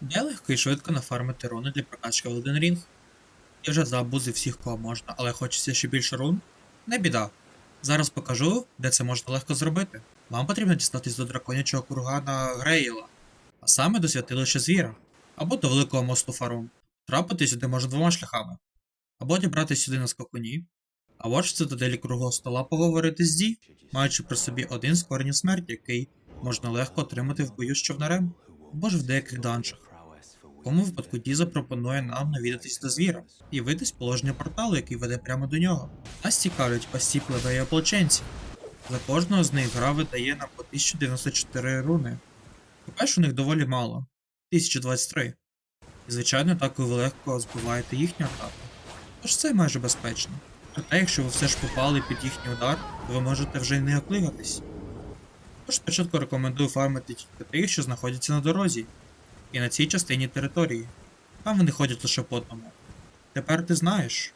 Де легко і швидко нафармити руни для прокачки в Elden Ring? Я вже забузив всіх, кого можна, але хочеться ще більше рун? Не біда. Зараз покажу, де це можна легко зробити. Вам потрібно дістатись до драконячого кургана Грейла, а саме до святилища звіра, або до великого мосту Фарум. Трапити сюди можна двома шляхами. Або дібратися сюди на скакуні, або ж в цитаделі круглого стола поговорити з Ді, маючи при собі один з коренів смерті, який можна легко отримати в бою з човнарем, або ж в деяких данжах. Такому випадку Ді запропонує нам навідатись до звіра і з положення порталу, який веде прямо до нього. Нас цікавлять пасті пливе і ополченці. За кожного з них гра видає нам по 1094 руни. По-перше, у них доволі мало 1023. І звичайно, так ви легко збиваєте їхню атаку. Тож це майже безпечно. Проте, якщо ви все ж попали під їхній удар, то ви можете вже й не оклигатись. Тож спочатку рекомендую фармити тільки тих, що знаходяться на дорозі, і на цій частині території. Там вони ходять лише по одному. Тепер ти знаєш.